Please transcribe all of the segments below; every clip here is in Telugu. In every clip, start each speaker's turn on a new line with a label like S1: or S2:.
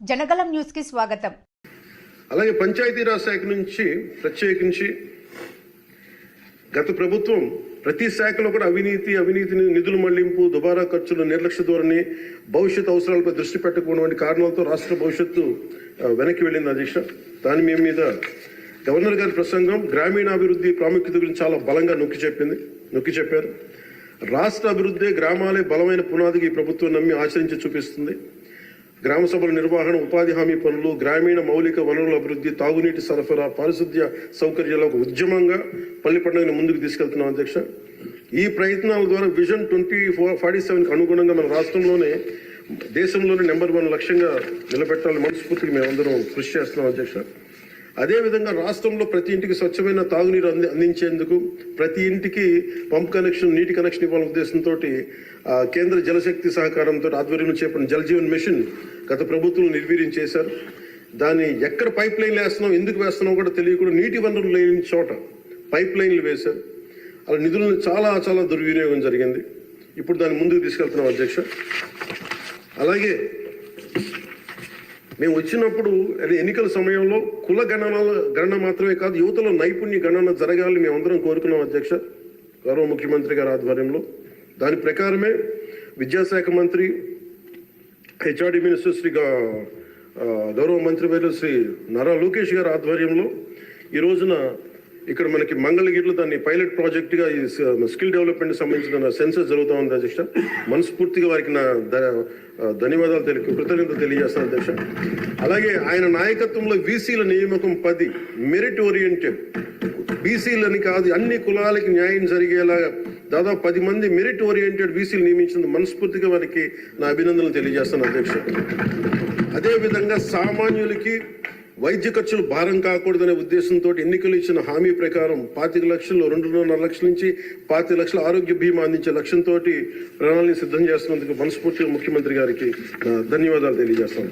S1: జనగలం న్యూస్కి స్వాగతం.
S2: అలాగే పంచాయతీరాజ్ శాఖ నుంచి ప్రత్యేకించి గత ప్రభుత్వం ప్రతి శాఖలో కూడా అవినీతి అవినీతిని నిధులు మళ్ళింపు దుబారా ఖర్చులు నిర్లక్ష్య ధోరణి భవిష్యత్ అవసరాలపై దృష్టి పెట్టకపోవడం కారణాలతో రాష్ట్ర భవిష్యత్తు వెనక్కి వెళ్ళింది అధ్యక్ష. దాని మీ మీద గవర్నర్ గారి ప్రసంగం గ్రామీణాభివృద్ధి ప్రాముఖ్యత గురించి చాలా బలంగా నొక్కి చెప్పింది నొక్కి చెప్పారు. రాష్ట్ర అభివృద్ధి గ్రామాలే బలమైన పునాదికి ఈ ప్రభుత్వం నమ్మి ఆచరించి చూపిస్తుంది. గ్రామ సభల నిర్వహణ ఉపాధి హామీ పనులు గ్రామీణ మౌలిక వనరుల అభివృద్ధి తాగునీటి సరఫరా పారిశుద్ధ్య సౌకర్యాల ఒక ఉద్యమంగా పల్లి పండుగను ముందుకు తీసుకెళ్తున్నాం అధ్యక్ష. ఈ ప్రయత్నాల ద్వారా విజన్ ట్వంటీ ఫోర్ ఫార్టీ సెవెన్కి అనుగుణంగా మన రాష్ట్రంలోనే దేశంలోనే నెంబర్ వన్ లక్ష్యంగా నిలబెట్టాలని మనస్ఫూర్తిగా మేమందరం కృషి చేస్తున్నాం అధ్యక్ష. అదేవిధంగా రాష్ట్రంలో ప్రతి ఇంటికి స్వచ్ఛమైన తాగునీరు అంది అందించేందుకు ప్రతి ఇంటికి పంప్ కనెక్షన్ నీటి కనెక్షన్ ఇవ్వాలనే ఉద్దేశంతో కేంద్ర జలశక్తి సహకారంతో ఆధ్వర్యంలో చేపట్టిన జలజీవన్ మిషన్ గత ప్రభుత్వం నిర్వీర్యం చేశారు. దాన్ని ఎక్కడ పైప్ లైన్లు వేస్తున్నాం ఎందుకు వేస్తున్నాం కూడా తెలియకుండా నీటి వనరులు లేని చోట పైప్ లైన్లు వేశారు. అలా నిధులను చాలా చాలా దుర్వినియోగం జరిగింది. ఇప్పుడు దాన్ని ముందుకు తీసుకెళ్తున్నాం అధ్యక్ష. అలాగే మేము వచ్చినప్పుడు అదే ఎన్నికల సమయంలో కుల గణన గణన మాత్రమే కాదు యువతలో నైపుణ్య గణన జరగాలని మేమందరం కోరుకున్నాం అధ్యక్ష గౌరవ ముఖ్యమంత్రి గారి ఆధ్వర్యంలో. దాని ప్రకారమే విద్యాశాఖ మంత్రి హెచ్ఆర్డి మినిస్టర్ శ్రీ గౌరవ మంత్రి వేరు శ్రీ నారా లోకేష్ గారి ఆధ్వర్యంలో ఈ రోజున ఇక్కడ మనకి మంగళగిరిలో దాన్ని పైలట్ ప్రాజెక్ట్గా స్కిల్ డెవలప్మెంట్ సంబంధించిన సెన్సస్ జరుగుతూ ఉంది అధ్యక్ష. మనస్ఫూర్తిగా వారికి నా ధన్యవాదాలు తెలియ కృతజ్ఞతలు తెలియజేస్తాను అధ్యక్ష. అలాగే ఆయన నాయకత్వంలో బీసీల నియామకం పది మెరిట్ ఓరియంటెడ్ బీసీలని కాదు అన్ని కులాలకి న్యాయం జరిగేలాగా దాదాపు పది మంది మెరిట్ ఓరియంటెడ్ బీసీలు నియమించింది మనస్ఫూర్తిగా వారికి నా అభినందనలు తెలియజేస్తాను అధ్యక్ష. అదేవిధంగా సామాన్యులకి వైద్య ఖర్చులు భారం కాకూడదనే ఉద్దేశంతో ఎన్నికలు ఇచ్చిన హామీ ప్రకారం పాతిక లక్షలు రెండున్నర లక్షల నుంచి పాతిక లక్షల ఆరోగ్య బీమా అందించే లక్ష్యంతో ప్రణాళిక సిద్ధం చేస్తున్నందుకు మనస్ఫూర్తిగా ముఖ్యమంత్రి గారికి ధన్యవాదాలు తెలియజేస్తాను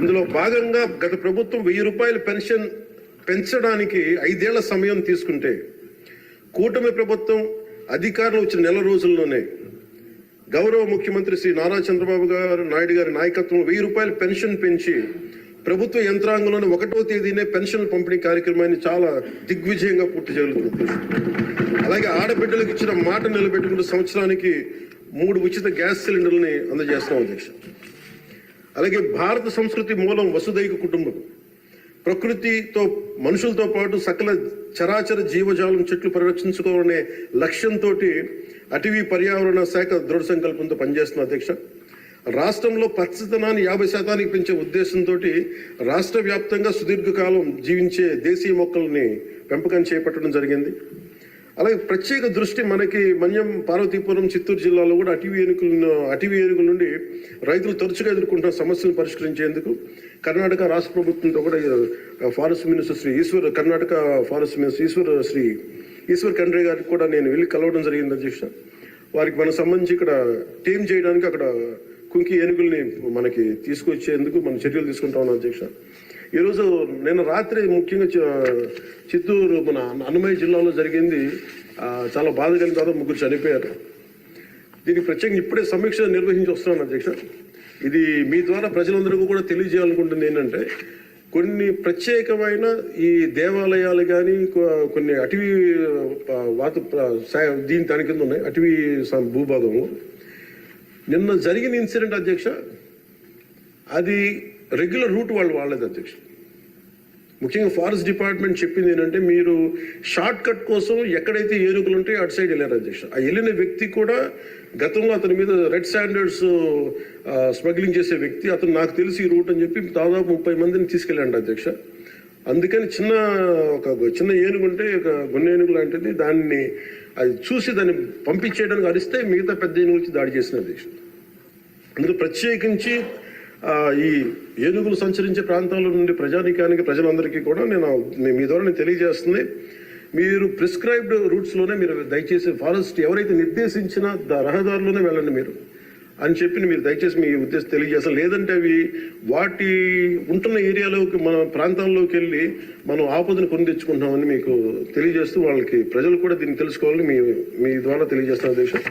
S2: ఇందులో భాగంగా గత ప్రభుత్వం వెయ్యి రూపాయల పెన్షన్ పెంచడానికి ఐదేళ్ళ సమయం తీసుకుంటే కూటమి ప్రభుత్వం అధికారంలో వచ్చిన నెల రోజుల్లోనే గౌరవ ముఖ్యమంత్రి శ్రీ నారా చంద్రబాబు గారు నాయుడు గారి నాయకత్వంలో వెయ్యి రూపాయల పెన్షన్ పెంచి ప్రభుత్వ యంత్రాంగంలోని ఒకటో తేదీనే పెన్షన్ పంపిణీ కార్యక్రమాన్ని చాలా దిగ్విజయంగా పూర్తి జరుగుతుంది. అలాగే ఆడబిడ్డలకు ఇచ్చిన మాట నిలబెట్టుకుంటూ సంవత్సరానికి మూడు ఉచిత గ్యాస్ సిలిండర్లని అందజేస్తాం అధ్యక్ష. అలాగే భారత సంస్కృతి మూలం వసుదైక కుటుంబం. ప్రకృతితో మనుషులతో పాటు సకల చరాచర జీవజాలం చెట్లు పరిరక్షించుకోవాలనే లక్ష్యంతో అటవీ పర్యావరణ శాఖ దృఢ సంకల్పంతో పనిచేస్తున్న అధ్యక్ష. రాష్ట్రంలో పచ్చదనాన్ని యాభై శాతానికి పెంచే ఉద్దేశంతో రాష్ట్ర వ్యాప్తంగా సుదీర్ఘకాలం జీవించే దేశీయ మొక్కల్ని పెంపకం చేపట్టడం జరిగింది. అలాగే ప్రత్యేక దృష్టి మనకి మన్యం పార్వతీపురం చిత్తూరు జిల్లాలో కూడా అటవీ ఏనుగులను అటవీ ఏనుగుల నుండి రైతులు తరచుగా ఎదుర్కొంటున్న సమస్యలను పరిష్కరించేందుకు కర్ణాటక రాష్ట్ర ప్రభుత్వంతో కూడా forest minister Shri Eshwar Karnataka forest minister Eshwar Shri Eshwar Khandre గారికి కూడా నేను వెళ్ళి కలవడం జరిగింది అధ్యక్ష. వారికి మనకు సంబంధించి ఇక్కడ టీం చేయడానికి అక్కడ కుంకి ఏనుగుల్ని మనకి తీసుకొచ్చేందుకు మనం చర్యలు తీసుకుంటా ఉన్నాం అధ్యక్ష. ఈరోజు నేను రాత్రి ముఖ్యంగా చిత్తూరు మన అన్నమయ్య జిల్లాలో జరిగింది చాలా బాధ కలిగిన తర్వాత ముగ్గురు చనిపోయారు. దీనికి ప్రత్యేకంగా ఇప్పుడే సమీక్ష నిర్వహించి వస్తున్నాను అధ్యక్ష. ఇది మీ ద్వారా ప్రజలందరికీ కూడా తెలియజేయాలనుకుంటుంది ఏంటంటే కొన్ని ప్రత్యేకమైన ఈ దేవాలయాలు కానీ కొన్ని అటవీ వాత దీని దాని కింద ఉన్నాయి. అటవీ భూభాగము భూభాగంలో. నిన్న జరిగిన ఇన్సిడెంట్ అధ్యక్ష అది రెగ్యులర్ రూట్ వాళ్ళు వాళ్ళది అధ్యక్ష. ముఖ్యంగా ఫారెస్ట్ డిపార్ట్మెంట్ చెప్పింది ఏంటంటే మీరు షార్ట్ కట్ కోసం ఎక్కడైతే ఏనుగులు ఉంటాయో అటు సైడ్ వెళ్ళారు అధ్యక్ష. ఆ వెళ్ళిన వ్యక్తి కూడా గతంలో అతని మీద రెడ్ స్టాండర్డ్స్ స్మగ్లింగ్ చేసే వ్యక్తి అతను నాకు తెలిసి ఈ రూట్ అని చెప్పి దాదాపు ముప్పై మందిని తీసుకెళ్ళండి అధ్యక్ష. అందుకని చిన్న ఒక చిన్న ఏనుగు ఉంటే ఒక గున్న ఏనుగు లాంటిది దాన్ని అది చూసి దాన్ని పంపించేయడానికి అరిస్తే మిగతా పెద్ద ఏనుగు వచ్చి దాడి చేసిన అధ్యక్ష. అందుకు ప్రత్యేకించి ఈ ఏనుగులు సంచరించే ప్రాంతాల నుండి ప్రజానికానికి ప్రజలందరికీ కూడా నేను మీ- మీ ద్వారా నేను తెలియజేస్తుంది. మీరు ప్రిస్క్రైబ్డ్ రూట్స్లోనే మీరు దయచేసి ఫారెస్ట్ ఎవరైతే నిర్దేశించిన రహదారులోనే రహదారిలోనే వెళ్ళండి మీరు. అని చెప్పి మీరు దయచేసి మీ ఉద్దేశం తెలియజేస్తారు లేదంటే అవి వాటి ఉంటున్న ఏరియాలోకి మన ప్రాంతాల్లోకి వెళ్ళి మనం ఆపదను కొని తెచ్చుకుంటామని మీకు తెలియజేస్తూ వాళ్ళకి ప్రజలు కూడా దీన్ని తెలుసుకోవాలని మీ మీ ద్వారా తెలియజేస్తున్న దేశం